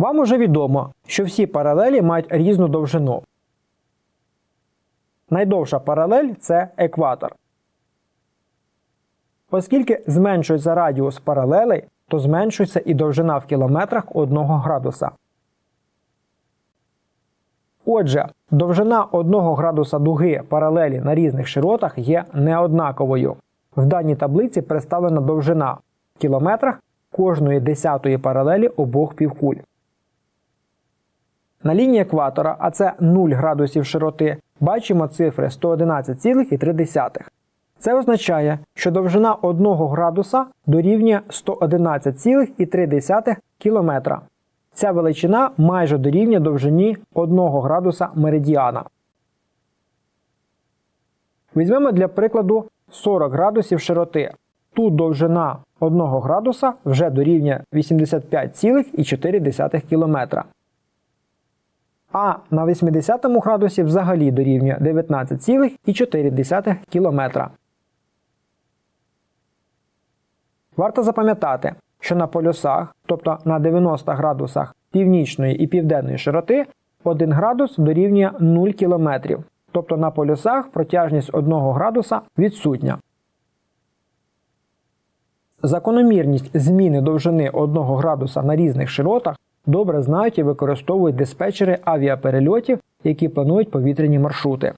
Вам уже відомо, що всі паралелі мають різну довжину. Найдовша паралель це екватор. Оскільки зменшується радіус паралелей, то зменшується і довжина в кілометрах 1 градуса. Отже, довжина 1 градуса дуги паралелі на різних широтах є неоднаковою. В даній таблиці представлена довжина в кілометрах кожної десятої паралелі обох півкуль. На лінії екватора, а це 0 градусів широти, бачимо цифри 111,3. Це означає, що довжина 1 градуса дорівнює 111,3 км. Ця величина майже дорівнює довжині 1 градуса меридіана. Візьмемо для прикладу 40 градусів широти. Тут довжина 1 градуса вже дорівнює 85,4 км. А на 80 градусі взагалі дорівнює 19,4 км. Варто запам'ятати, що на полюсах, тобто на 90 градусах північної і південної широти, 1 градус дорівнює 0 км. Тобто на полюсах протяжність 1 градуса відсутня. Закономірність зміни довжини 1 градуса на різних широтах добре знають і використовують диспетчери авіаперельотів, які планують повітряні маршрути.